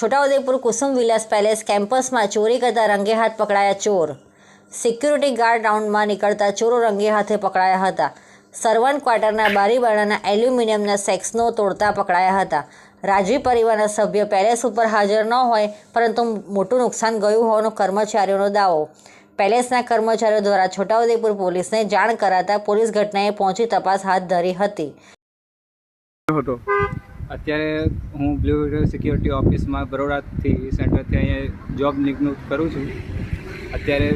છોટાઉદેપુર કુસુમ વિલાસ palace કેમ્પસમાં ચોરી કરતા રંગે હાથ પકડાયા ચોર. સિક્યુરિટી ગાર્ડ રાઉન્ડમાં નીકળતા ચોરો રંગે હાથે પકડાયા હતા. સર્વન્ટ ક્વાર્ટરના બારીબારણાના એલ્યુમિનિયમના સેક્સનો તોડતા પકડાયા હતા. રાજવી પરિવારના સભ્ય પેલેસ ઉપર હાજર ન હોય, પરંતુ મોટું નુકસાન ગયું હોવાનો કર્મચારીઓનો દાવો. પેલેસના કર્મચારીઓ દ્વારા છોટાઉદેપુર પોલીસને જાણ કરાતા પોલીસ ઘટનાએ પહોંચી તપાસ હાથ ધરી હતો. અત્યારે હું બ્લુ સિક્યોરિટી ઓફિસમાં બરોડાથી સેન્ટરથી અહીંયા જોબ નિમણૂક કરું છું. અત્યારે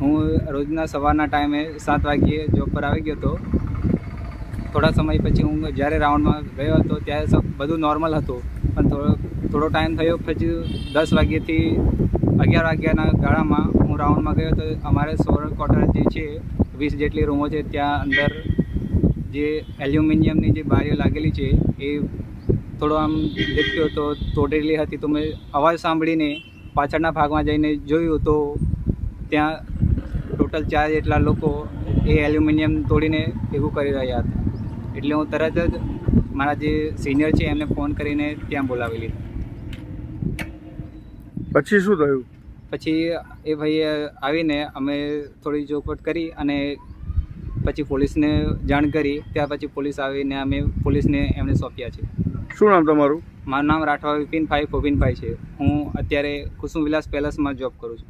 હું રોજના સવારના ટાઈમે સાત વાગ્યે જોબ પર આવી ગયો હતો. થોડા સમય પછી હું જ્યારે રાઉન્ડમાં ગયો હતો ત્યારે બધું નોર્મલ હતું. પણ થોડો થોડો ટાઈમ થયો પછી દસ વાગ્યેથી અગિયાર વાગ્યાના ગાળામાં હું રાઉન્ડમાં ગયો તો અમારે સોળ ક્વાર્ટર જે છે, વીસ જેટલી રૂમો છે ત્યાં અંદર જે એલ્યુમિનિયમની જે બારીઓ લાગેલી છે એ થોડો આમ દેખ્યો તો તોડેલી હતી. તો મેં અવાજ સાંભળીને પાછળના ભાગમાં જઈને જોયું તો ત્યાં ટોટલ ચાર જેટલા લોકો એ એલ્યુમિનિયમ તોડીને ભેગું કરી રહ્યા હતા. એટલે હું તરત જ મારા જે સિનિયર છે એમને ફોન કરીને ત્યાં બોલાવી લીધા. પછી શું થયું? પછી એ ભાઈએ આવીને અમે થોડી ચોખવટ કરી અને પછી પોલીસને જાણ કરી ત્યાર પછી પોલીસ આવીને અમે પોલીસને એમને સોંપ્યા છે. શું નામ તમારું? મારું નામ રાઠવા વિપિનભાઈ ફોબિનભાઈ છે. હું અત્યારે કુસુમ વિલાસ પેલેસમાં જોબ કરું છું.